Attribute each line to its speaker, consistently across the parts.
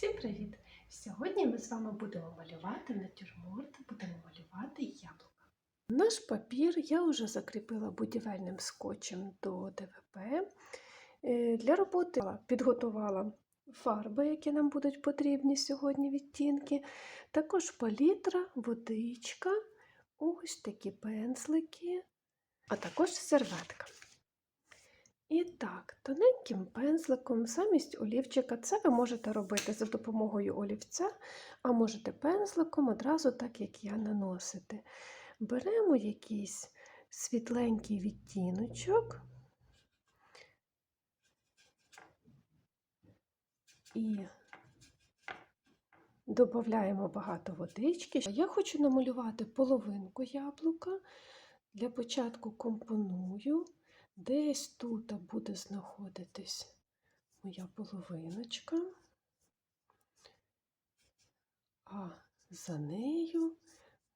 Speaker 1: Всім привіт! Сьогодні ми з вами будемо малювати натюрморт, будемо малювати яблука. Наш папір я вже закріпила будівельним скотчем до ДВП. Е, Для роботи підготувала фарби, які нам будуть потрібні сьогодні відтінки. Також палітра, водичка, ось такі пензлики, а також серветка. І так, тоненьким пензликом замість олівчика, це ви можете робити за допомогою олівця, а можете пензликом одразу так, як я наносити. Беремо якийсь світленький відтіночок і додаємо багато водички. Я хочу намалювати половинку яблука. Для початку компоную. Десь тут буде знаходитись моя половиночка, а за нею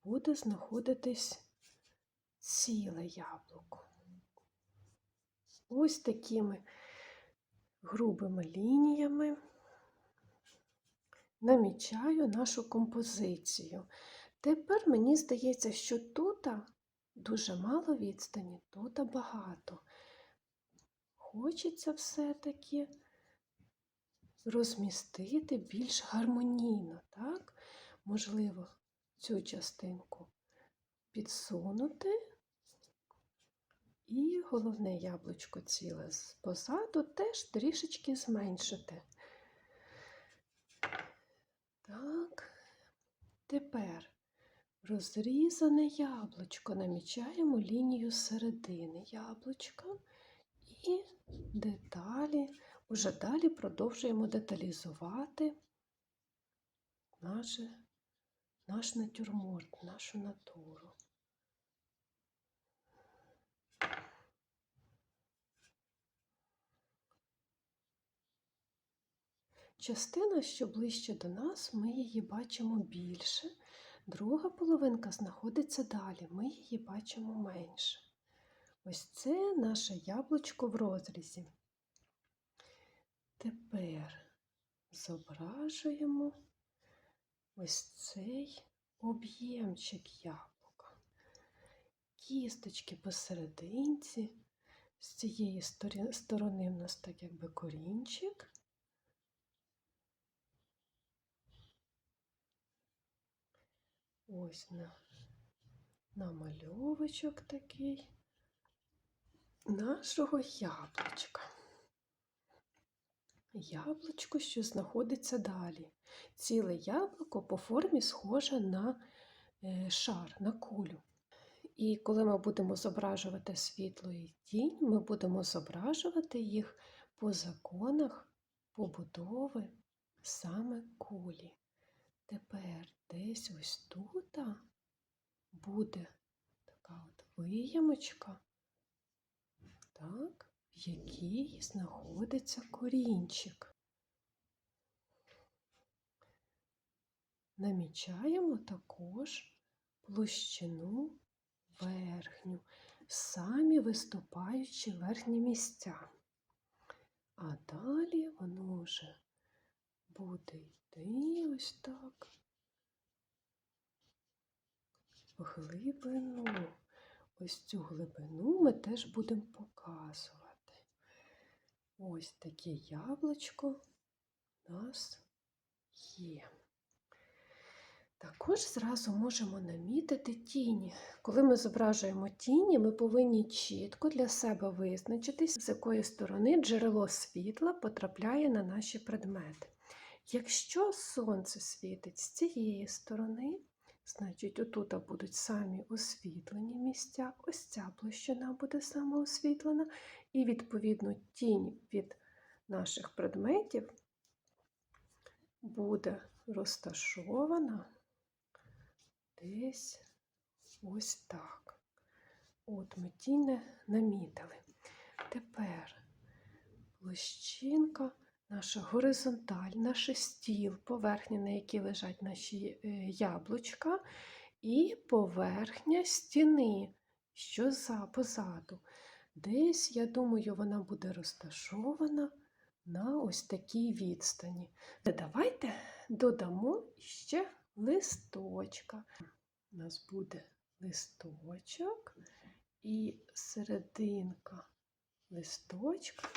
Speaker 1: буде знаходитись ціле яблуко. Ось такими грубими лініями намічаю нашу композицію. Тепер мені здається, що тут дуже мало відстані, тут багато. Хочеться все-таки розмістити більш гармонійно, так? Можливо, цю частинку підсунути. І головне яблучко ціле позаду теж трішечки зменшити. Так, тепер розрізане яблучко. Намічаємо лінію середини яблучка і деталі. Уже далі продовжуємо деталізувати наше, наш натюрморт, нашу натуру. Частина, що ближче до нас, ми її бачимо більше. Друга половинка знаходиться далі, ми її бачимо менше. Ось це наше яблучко в розрізі. Тепер зображуємо ось цей об'ємчик яблука. Кісточки посерединці, з цієї сторони в нас так якби корінчик. Ось на, намальовочок такий нашого яблучка. Яблучко, що знаходиться далі. Ціле яблуко по формі схоже на е, шар, на кулю. І коли ми будемо зображувати світло і тінь, ми будемо зображувати їх по законах побудови саме кулі. Тепер десь ось тут буде така от виямочка, так, в якій знаходиться корінчик. Намічаємо також площину верхню, самі виступаючі верхні місця. А далі воно вже буде йти ось так глибину. Ось цю глибину ми теж будемо показувати. Ось таке яблучко у нас є. Також зразу можемо намітити тіні. Коли ми зображуємо тіні, ми повинні чітко для себе визначитись, з якої сторони джерело світла потрапляє на наші предмети. Якщо сонце світить з цієї сторони, значить, отут будуть самі освітлені місця, ось ця площина буде саме освітлена, і, відповідно, тінь від наших предметів буде розташована десь ось так. От ми тінь намітили. Тепер площинка наша горизонталь, наш стіл, поверхня, на якій лежать наші е, яблучка, і поверхня стіни, що за позаду. Десь, я думаю, вона буде розташована на ось такій відстані. Та Давайте додамо ще листочка. У нас буде листочок і серединка листочка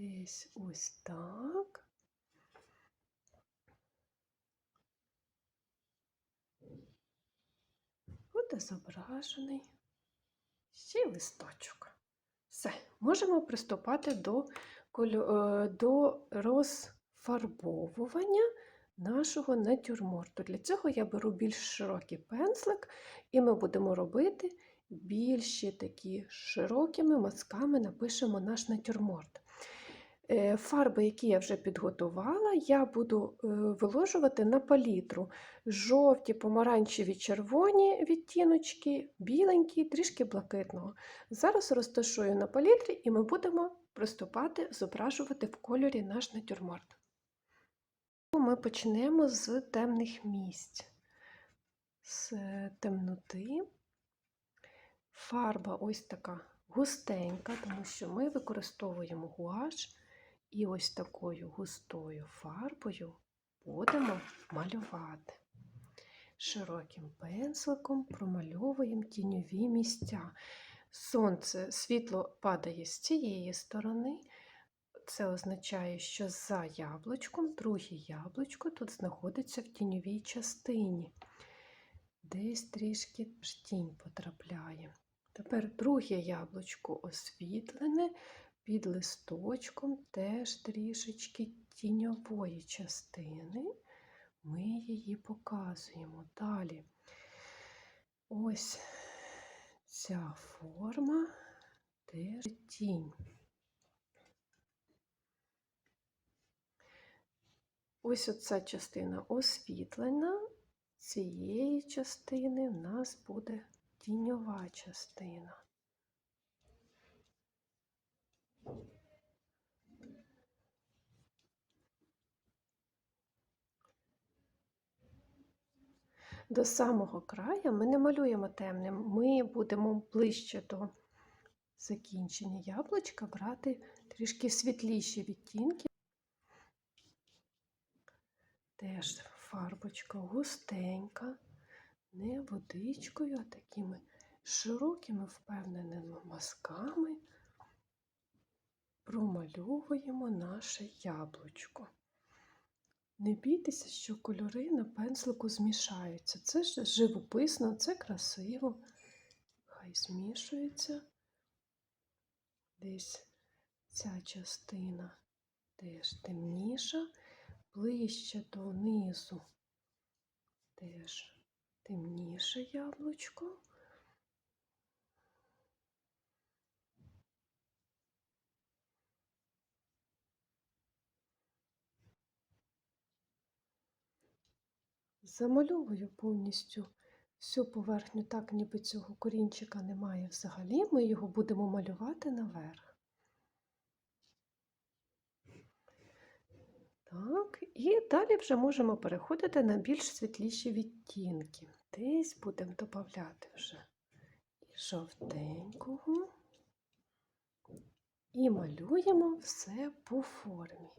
Speaker 1: десь ось так. Буде зображений ще листочок. Все, можемо приступати до, е, до розфарбовування нашого натюрморту. Для цього я беру більш широкий пензлик, і ми будемо робити більші такі широкими мазками напишемо наш натюрморт. Е, Фарби, які я вже підготувала, я буду е, виложувати на палітру. Жовті, помаранчеві, червоні відтіночки, біленькі, трішки блакитного. Зараз розташую на палітрі і ми будемо приступати зображувати в кольорі наш натюрморт. Ми почнемо з темних місць, з темноти. Фарба ось така густенька, тому що ми використовуємо гуаш і ось такою густою фарбою будемо малювати. Широким пензликом промальовуємо тіньові місця. Сонце, світло падає з цієї сторони. Це означає, що за яблучком, друге яблучко тут знаходиться в тіньовій частині. Десь трішки тінь потрапляє. Тепер друге яблучко освітлене, під листочком теж трішечки тіньової частини. Ми її показуємо. Далі ось ця форма теж тінь. Ось оця частина освітлена, цієї частини в нас буде тіньова частина. До самого краю ми не малюємо темним, ми будемо ближче до закінчення яблучка брати трішки світліші відтінки. Теж фарбочка густенька, не водичкою, а такими широкими впевненими мазками промальовуємо наше яблучко. Не бійтеся, що кольори на пензлику змішаються. Це ж живописно, це красиво. Хай змішується. Десь ця частина теж темніша, ближче донизу теж темніше яблучко. Замальовую повністю всю поверхню, так ніби цього корінчика немає взагалі. Ми його будемо малювати наверх. Так, і далі вже можемо переходити на більш світліші відтінки. Десь будемо додати вже і жовтенького. І малюємо все по формі.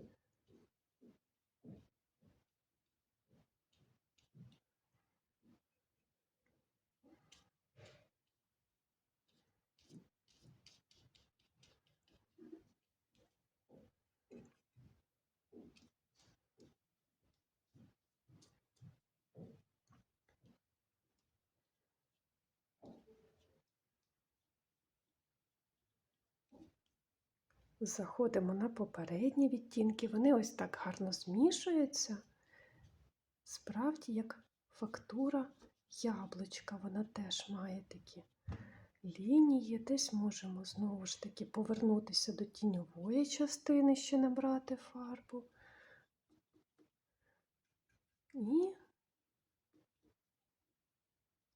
Speaker 1: Заходимо на попередні відтінки, вони ось так гарно змішуються. Справді, як фактура яблучка, вона теж має такі лінії. Десь можемо знову ж таки повернутися до тіньової частини, ще набрати фарбу. І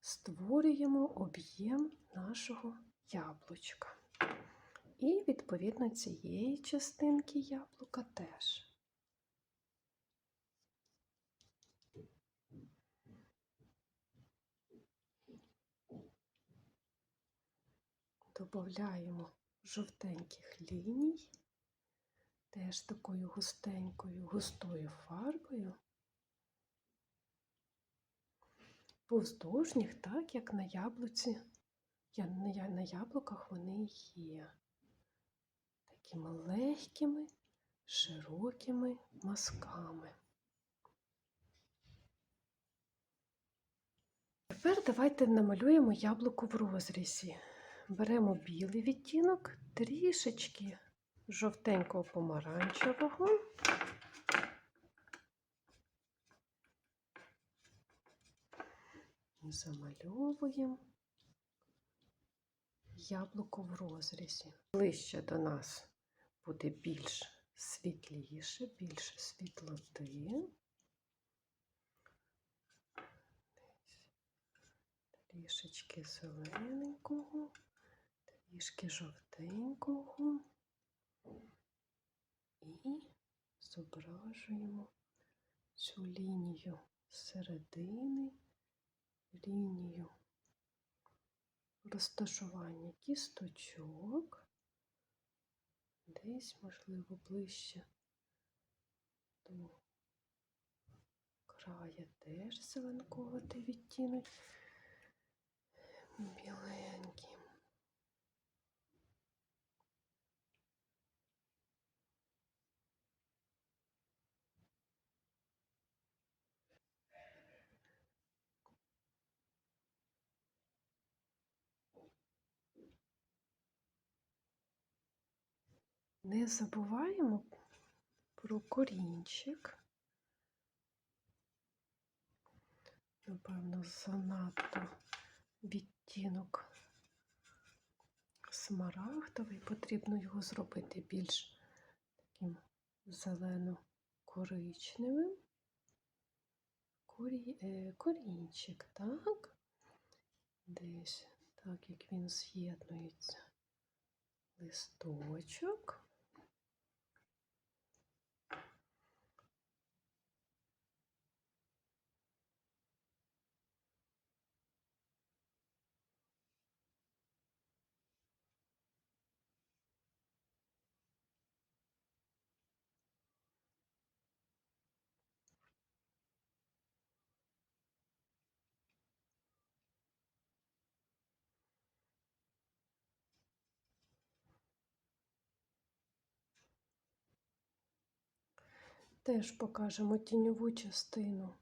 Speaker 1: створюємо об'єм нашого яблучка. І, відповідно, цієї частинки яблука теж. Добавляємо жовтеньких ліній, теж такою густенькою, густою фарбою. Повздовжніх, так як на яблуці, на яблуках вони є. Такими легкими, широкими мазками. Тепер давайте намалюємо яблуко в розрізі. Беремо білий відтінок, трішечки жовтенького помаранчевого. Замальовуємо яблуко в розрізі. Ближче до нас буде більш світліше, більше світлоти. Трішечки зелененького, трішки жовтенького і зображуємо цю лінію середини, лінію розташування кісточок, десь, можливо, ближче до края теж зеленковатий відтінок, біленький. Не забуваємо про корінчик. Напевно, занадто відтінок смарагдовий. Потрібно його зробити більш таким зелено-коричневим. Корі... е, Корінчик, так? Десь так, як він з'єднується. Листочок. Теж покажемо тіньову частину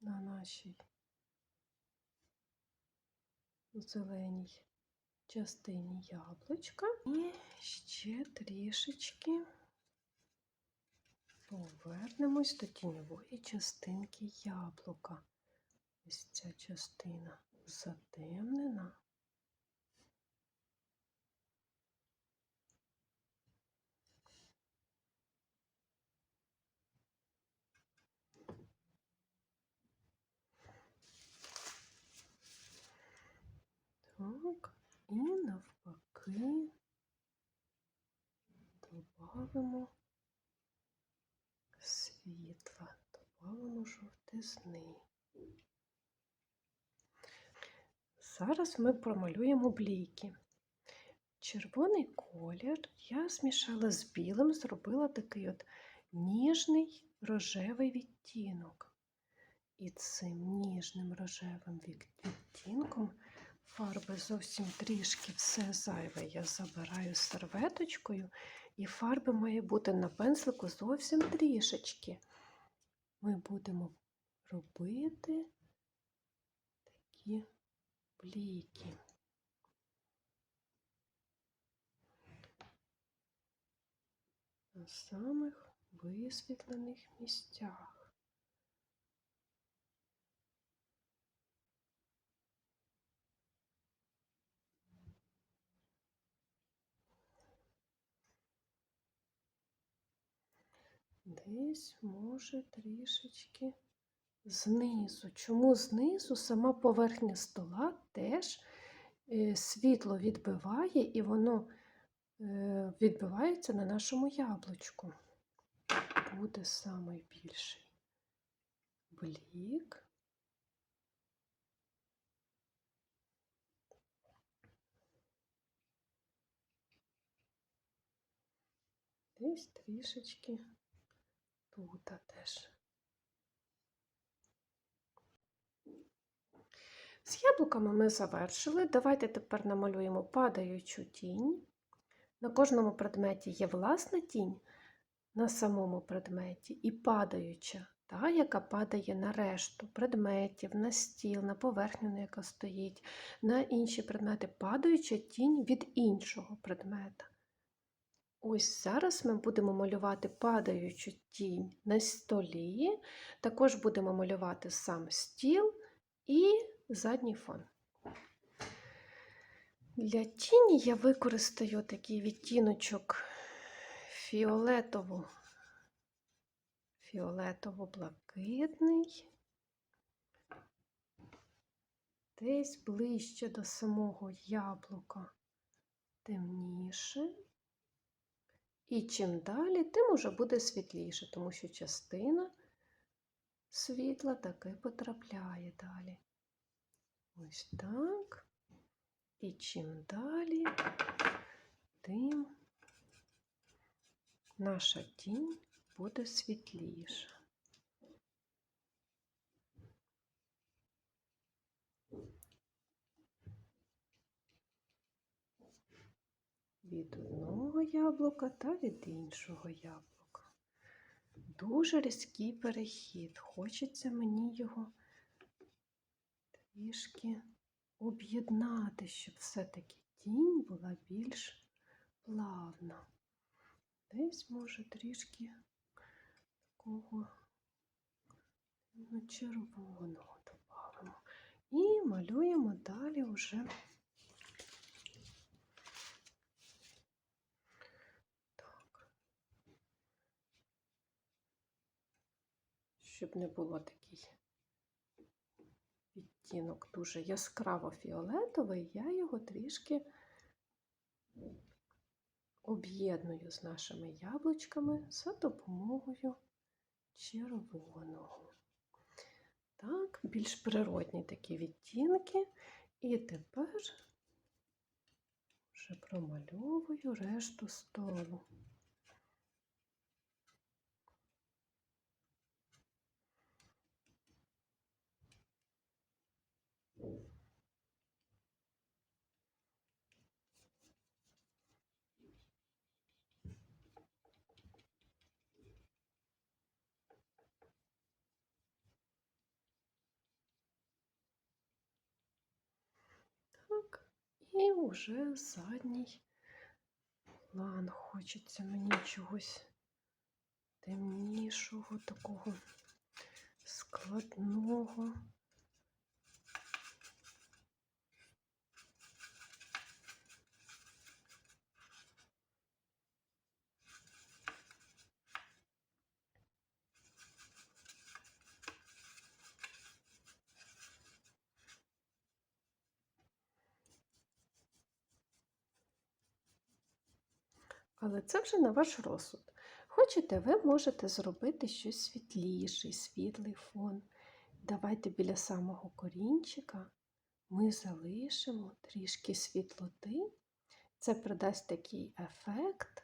Speaker 1: на нашій зеленій частині яблучка. І ще трішечки повернемось до тіньової частинки яблука. Ось ця частина затемнена. І навпаки додамо світла, додамо жовтизни. Зараз ми промалюємо блійки. Червоний колір я змішала з білим, зробила такий от ніжний рожевий відтінок. І цим ніжним рожевим відтінком фарби зовсім трішки все зайве. Я забираю серветочкою, і фарби має бути на пензлику зовсім трішечки. Ми будемо робити такі бліки. На самих висвітлених місцях. Десь може трішечки знизу. Чому знизу сама поверхня стола теж е, світло відбиває і воно е, відбивається на нашому яблучку. Буде найбільший блік. Десь трішечки тут теж. З яблуками ми завершили. Давайте тепер намалюємо падаючу тінь. На кожному предметі є власна тінь на самому предметі і падаюча, та, яка падає на решту предметів, на стіл, на поверхню, на яка стоїть, на інші предмети, падаюча тінь від іншого предмета. Ось зараз ми будемо малювати падаючу тінь на столі, також будемо малювати сам стіл і задній фон. Для тіні я використаю такий відтіночок фіолетово, фіолетово-блакитний, десь ближче до самого яблука темніше. І чим далі, тим уже буде світліше, тому що частина світла таки потрапляє далі. Ось так. І чим далі, тим наша тінь буде світліша. Від одного яблука та від іншого яблука. Дуже різкий перехід. Хочеться мені його трішки об'єднати, щоб все-таки тінь була більш плавна. Десь, може, трішки такого червоного додамо. І малюємо далі вже Щоб не було такий відтінок дуже яскраво фіолетовий, я його трішки об'єдную з нашими яблучками за допомогою червоного. Так, більш природні такі відтінки. І тепер вже промальовую решту столу. Так, і вже задній план. Хочеться мені чогось темнішого, такого складного. Але це вже на ваш розсуд. Хочете, ви можете зробити щось світліший, світлий фон. Давайте біля самого корінчика ми залишимо трішки світлоти. Це придасть такий ефект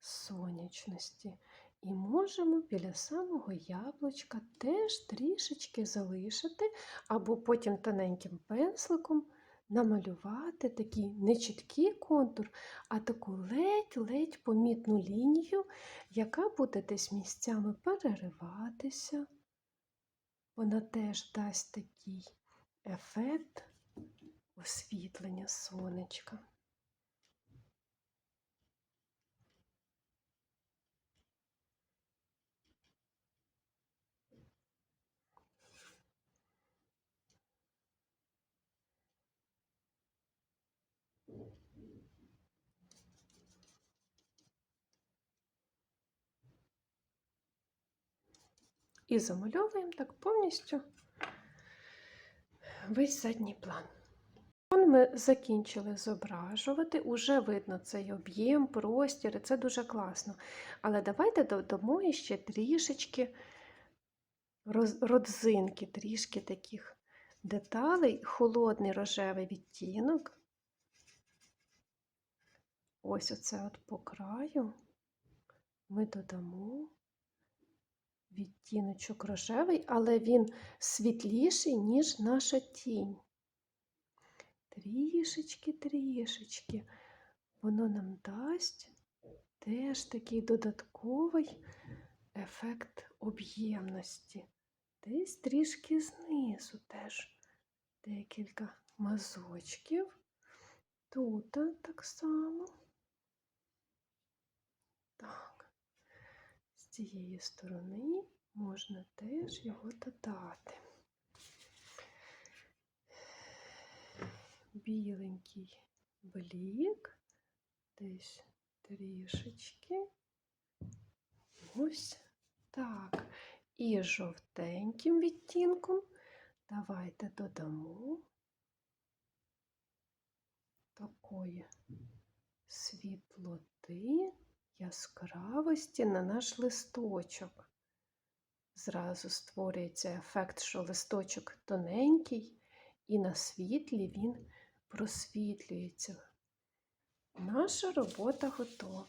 Speaker 1: сонячності. І можемо біля самого яблучка теж трішечки залишити, або потім тоненьким пензликом намалювати такий не чіткий контур, а таку ледь-ледь помітну лінію, яка буде десь місцями перериватися. Вона теж дасть такий ефект освітлення сонечка. І замальовуємо так повністю весь задній план. Фон ми закінчили зображувати, уже видно цей об'єм, простір, і це дуже класно. Але давайте додамо ще трішечки родзинки, трішки таких деталей, холодний рожевий відтінок. ось оце от по краю ми додамо відтіночок рожевий, але він світліший, ніж наша тінь. Трішечки, трішечки. Воно нам дасть теж такий додатковий ефект об'ємності. Десь трішки знизу теж декілька мазочків. Тут так само. Так, цієї сторони можна теж його додати. Біленький блік, десь трішечки. Ось так. І жовтеньким відтінком давайте додамо такої світлоти, яскравості на наш листочок. Зразу створюється ефект, що листочок тоненький, і на світлі він просвітлюється. Наша робота готова.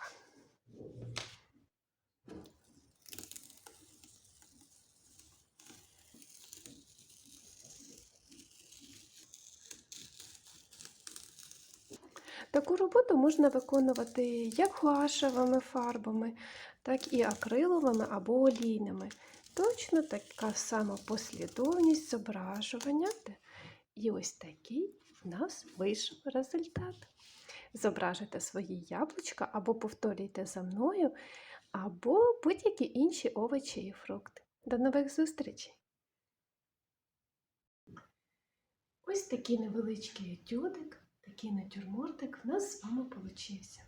Speaker 1: Таку роботу можна виконувати як гуашевими фарбами, так і акриловими або олійними. Точно така сама послідовність зображування. І ось такий в нас вийшов результат. Зображуйте свої яблучка або повторюйте за мною, або будь-які інші овочі і фрукти. До нових зустрічей! Ось такий невеличкий етюдик, такий натюрмортик в нас з вами получився.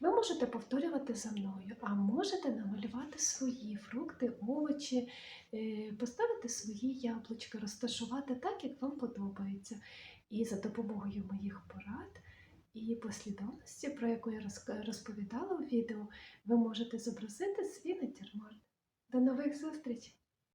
Speaker 1: Ви можете повторювати за мною, а можете намалювати свої фрукти, овочі, е, поставити свої яблучка, розташувати так, як вам подобається. І за допомогою моїх порад і послідовності, про яку я розповідала у відео, ви можете зобразити свій натюрморт. До нових зустрічей!